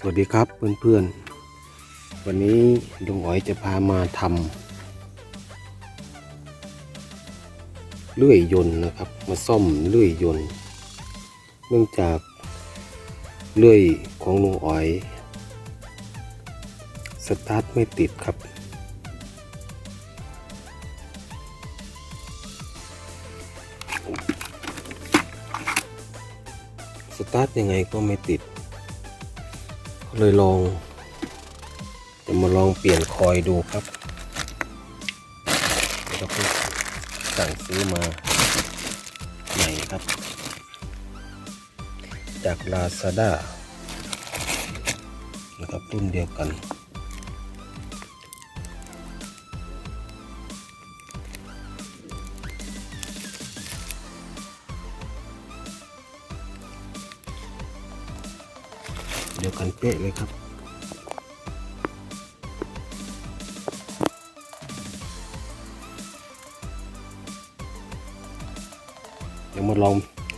สวัสดีครับเพื่อนๆ วันนี้ลุงอ๋อยจะพามาทำเลื่อยยนต์นะครับ มาซ่อมเลื่อยยนต์ เนื่องจากเลื่อยของลุงอ๋อย สตาร์ทไม่ติดครับ สตาร์ทยังไงก็ไม่ติด เลยลองจะมาลองเปลี่ยนคอยดูครับแล้วก็สั่งซื้อมาใหม่ครับ จากลาซาด้านะครับรุ่นเดียวกัน เดียวกันเป๊ะเลยครับ เดี๋ยวมาลอง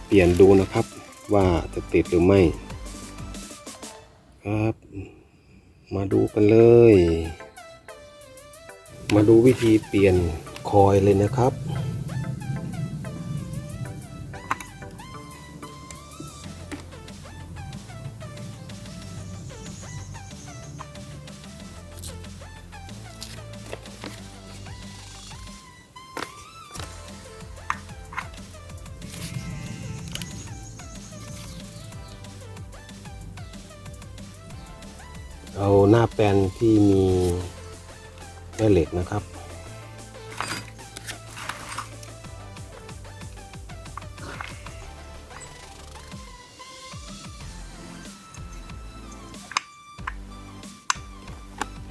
เปลี่ยนดูนะครับว่าจะติดหรือไม่ ครับ มาดูกันเลย มาดูวิธีเปลี่ยนคอยเลยนะครับ เอาหน้าแปลนที่มีแม่เหล็กนะครับ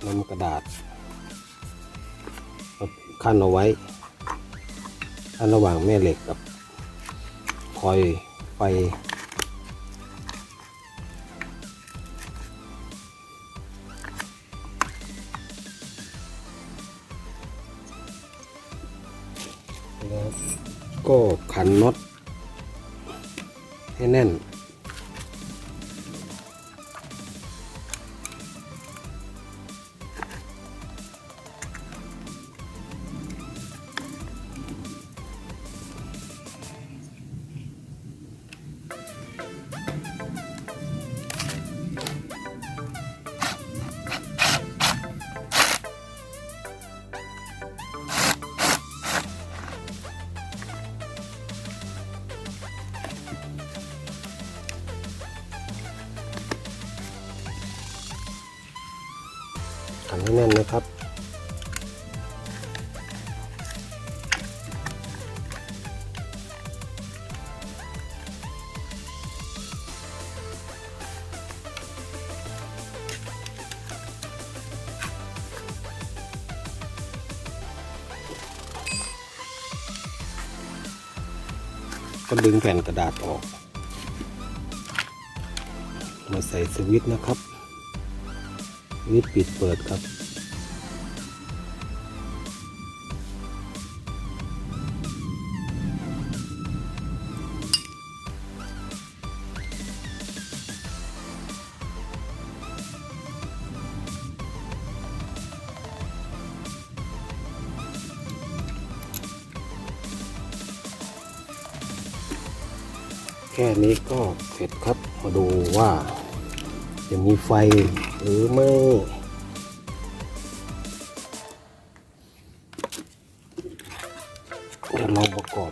นำกระดาษขั้นเอาไว้ขั้นระหว่างแม่เหล็กกับคอยไฟ ก็ขันน็อตให้แน่น ขันให้แน่นนะครับ ก็ดึงแผ่นกระดาษออก มาใส่สวิตช์นะครับ วิดปิดเปิดครับ แค่นี้ก็เสร็จครับ มาดูว่าจะมีไฟ หรือไม่เดี๋ยวเราประกอบ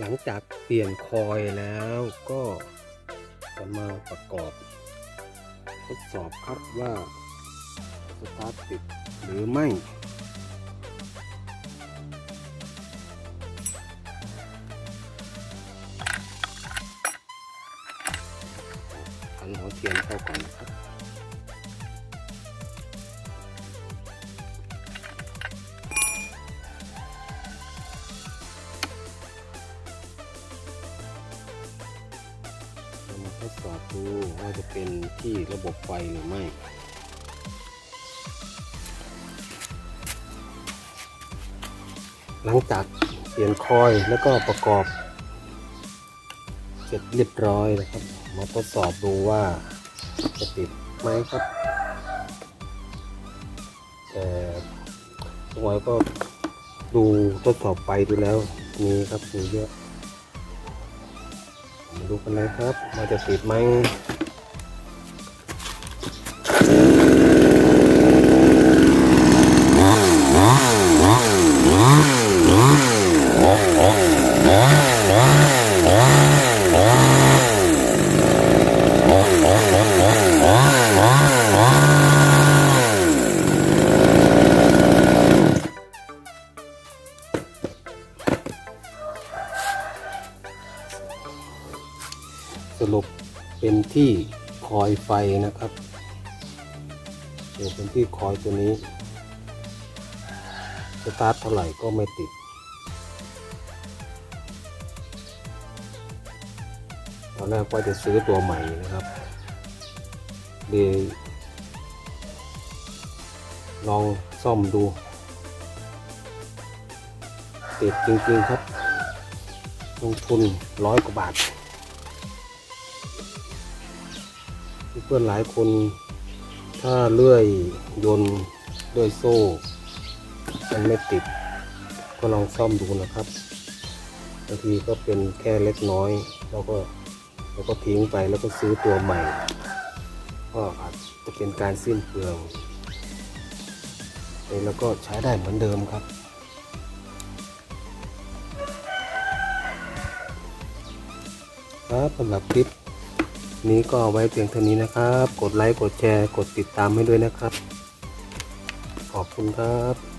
หลังจากเปลี่ยนคอยแล้วก็จะมาประกอบทดสอบครับว่าสตาร์ทติดหรือไม่พันหัวเทียนเข้าก่อนนะครับ ว่าจะเป็นที่ระบบไฟหรือไม่หลังจากเปลี่ยนคอยแล้วก็ประกอบ เสร็จเรียบร้อยนะครับ มาทดสอบดูว่าจะติดไหมครับ แต่ทุกวันก็ดูทดสอบไปดูแล้วมีครับมีเยอะมาดูกันเลยครับว่าจะติดไหม เป็นที่คอยไฟนะครับเป็นที่คอยตัวนี้สตาร์ทเท่าไหร่ก็ไม่ติด ตอนแรกว่าจะซื้อตัวใหม่นะครับเลยวลองซ่อมดู ติดจริงๆครับ ลงทุนร้อยกว่าบาท เพื่อนหลายคนถ้าเลื่อยยนต์ด้วยโซ่ มันไม่ติด ก็ลองซ่อมดูนะครับบางทีก็เป็นแค่เล็กน้อยเราก็เราก็ทิ้งไปแล้วก็ซื้อตัวใหม่ ก็อาจจะเป็นการสิ้นเปลืองแล้วก็ใช้ได้เหมือนเดิมครับครับสำหรับคลิป นี้ก็ไว้เพียงเท่านี้นะครับ กดไลค์ กดแชร์ กดติดตามให้ด้วยนะครับ ขอบคุณครับ